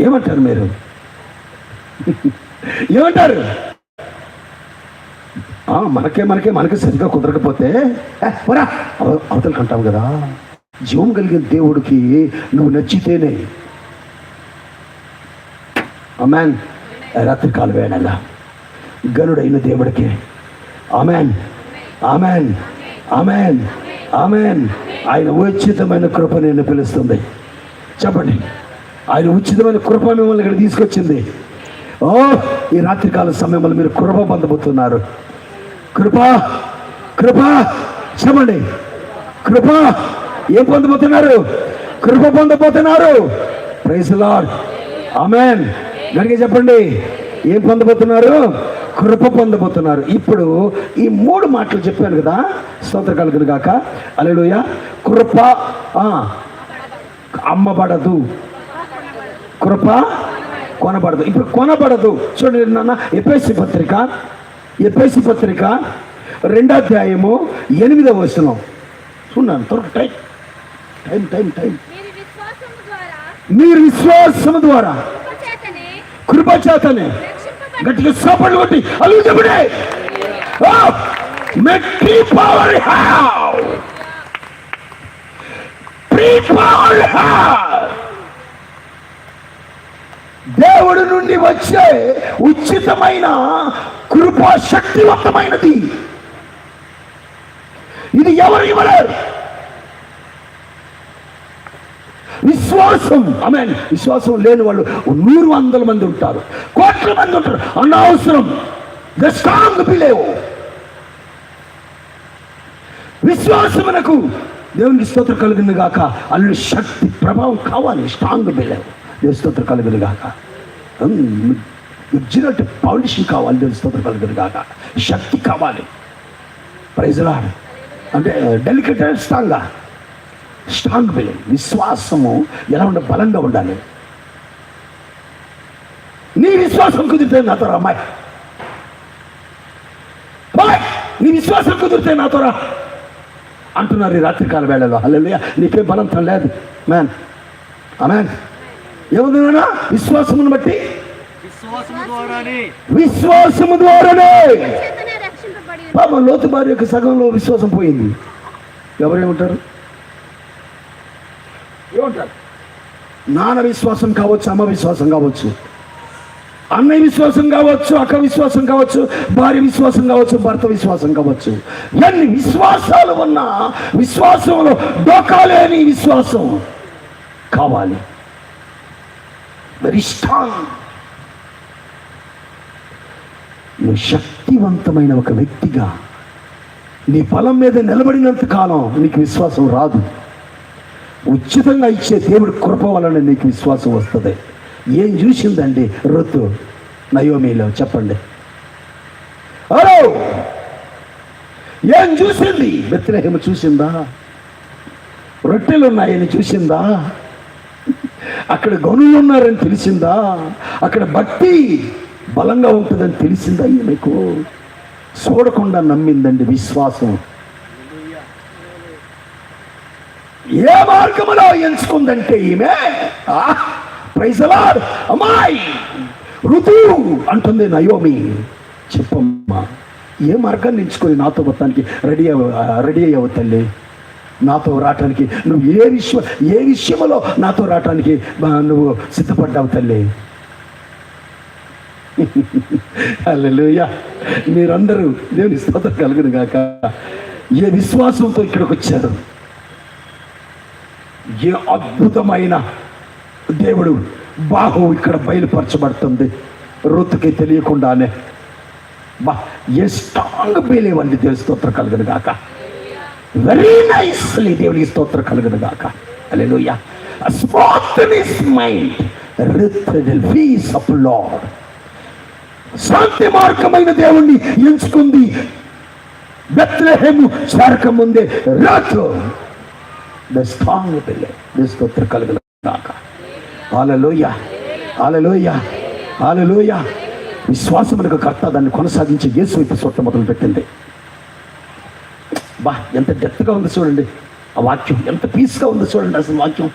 ఏమంటారు మీరు? ఏమంటారు? ఆ, మనకే మనకే మనకే సరిగ్గా కుదరకపోతే "ఏ, పోరా. అవతలకి అంటాం కదా. జీవం కలిగిన దేవుడికి నువ్వు నచ్చితేనే. అమ్మాన్ రాత్రికాల వేళ గనుడైన దేవుడికి. ఆమెన్ ఆమెన్ ఆమెన్ ఆమెన్ ఆయన ఉచితమైన కృప నేను పిలుస్తుంది. చెప్పండి. ఆయన ఉచితమైన కృప మిమ్మల్ని ఇక్కడ తీసుకొచ్చింది. ఓ ఈ రాత్రికాల సమయంలో మీరు కృప పొందబోతున్నారు. కృప కృప చెప్పండి. కృప ఏం పొందబోతున్నారు? కృప పొందబోతున్నారు. ప్రైజ్ లార్డ్ ఆమెన్ గడిగా చెప్పండి. ఏం పొందబోతున్నారు? కృప పొందబోతున్నారు. ఇప్పుడు ఈ మూడు మాటలు చెప్పాను కదా స్తోత్ర కలుగును గాక అలెలుయ కృప అమ్మబడదు. కృప కొనబడదు. ఇప్పుడు కొనబడదు. చూడండి నాన్న ఎపేసి పత్రిక ఎపేసి పత్రిక రెండో అధ్యాయము ఎనిమిదవ వచనం. చూడండి త్వరగా టైం. Time time time. మీరు విశ్వాసము ద్వారా కృపచేతనే కృప చేతనే రక్షింపబడి గట్టిగా సోపడి కొట్టి అలు చెప్పుడే. మెట్టి పవర్ హ్యావ్ ప్రీ పవర్ దేవుడి నుండి వచ్చే ఉచితమైన కృపా శక్తివంతమైనది ఇది ఎవరు ఇవ్వలేరు? విశ్వాసం. ఆమె విశ్వాసం లేని వాళ్ళు నూరు వందల మంది ఉంటారు. కోట్ల మంది ఉంటారు. అనవసరం. ద స్ట్రాంగ్ బిలేవ్ విశ్వాసమునకు దేవునికి స్తోత్రం కలిగింది గాక. అల్లు శక్తి ప్రభావం కావాలి స్ట్రాంగ్ బిలేవ్ దేవుని స్తోత్రం కలిగింది గాక. ఒరిజినల్ పౌండేషన్ కావాలి దేవుని స్తోత్రం కలిగింది గాక. శక్తి కావాలి. ప్రైజ్లాడ్ అంటే డెలికేట్ స్ట్రాంగ్గా స్ట్రాంగ్ బిలీవ్ విశ్వాసము ఎలా ఉండ బలంగా ఉండాలి. నీ విశ్వాసం కుదిరితే నాతో రా అమ్మాయి. బాయ్ నీ విశ్వాసం కుదిరితే నాతో రా అంటున్నారు ఈ రాత్రికాల వేళలో. హల్లెలూయా. నీకే బలంతం లేదు మ్యాన్ ఏముంది నాన్న విశ్వాసమును బట్టి. విశ్వాసము ద్వారానే. పాపం లోతు భార్య యొక్క సగంలో విశ్వాసం పోయింది. ఎవరేమంటారు? ఏమంటారు? నాన్న విశ్వాసం కావచ్చు అమ్మ విశ్వాసం కావచ్చు. అన్నయ్య విశ్వాసం కావచ్చు అక్క విశ్వాసం కావచ్చు భార్య విశ్వాసం కావచ్చు భర్త విశ్వాసం కావచ్చు. ఎన్ని విశ్వాసాలు ఉన్నా విశ్వాసంలో డోకాలేని విశ్వాసం కావాలి. వెరీ స్ట్రాంగ్ నువ్వు శక్తివంతమైన ఒక వ్యక్తిగా నీ ఫలం మీద నిలబడినంత కాలం నీకు విశ్వాసం రాదు. ఉచితంగా ఇచ్చే దేవుడి కృప వలన నీకు విశ్వాసం వస్తుంది. ఏం చూసిందండి ఋతు నయోమిలో చెప్పండి. హలో! ఏం చూసింది? వ్యతిరేకము చూసిందా? రొట్టెలు ఉన్నాయని చూసిందా? అక్కడ గనులు ఉన్నారని తెలిసిందా? అక్కడ భక్తి బలంగా ఉంటుందని తెలిసిందా ఈమెకు? చూడకుండా నమ్మిందండి విశ్వాసం. ఏ మార్గములో ఎంచుకుందంటే ఈమె? ప్రైజలాడ్ అమ్మాయి ఋతు అంటుంది నయోమి. చెప్పమ్మా ఏ మార్గాన్ని ఎంచుకొని నాతో మొత్తానికి రెడీ అవ రెడీ అయ్యావు తల్లి? నాతో రావటానికి నువ్వు ఏ విషయం ఏ విషయంలో నాతో రావటానికి నువ్వు సిద్ధపడ్డావు తల్లి? అల్లెలుయ్యా మీరందరూ దేవుని స్తోత్రం కలుగును గాక. ఏ విశ్వాసంతో ఇక్కడికి వచ్చారు? ఏ అద్భుతమైన దేవుడు బాహు ఇక్కడ బయలుపరచబడుతుంది. ఋతుకి తెలియకుండానే. బా ఏ స్ట్రాంగ్ బిలీవ్ అండి దేవుని స్తోత్రం కలుగును గాక. వెరీ నైస్లీ దేవుని స్తోత్రం కలుగును గాక. అలెలుయా స్మార్ట్నెస్ మైండ్ రిథల్ ఫీస్ ఆఫ్ లార్డ్ శాంతి మార్గమైన దేవుణ్ణి ఎంచుకుంది. బెత్లహేము చేరక రాత్రు ద స్ట్రాంగ్ పిల్లే స్తోత్రం కలుగును గాక. ఆలలోయ ఆలలోయ ఆలలోయ విశ్వాసములకు కర్త దాన్ని కొనసాగించి యేసు వైపు చోట్ల మొదలు పెట్టింది బా ఎంత డెప్త్గా ఉంది చూడండి. ఆ వాక్యం ఎంత పీస్గా ఉంది చూడండి అసలు వాక్యం.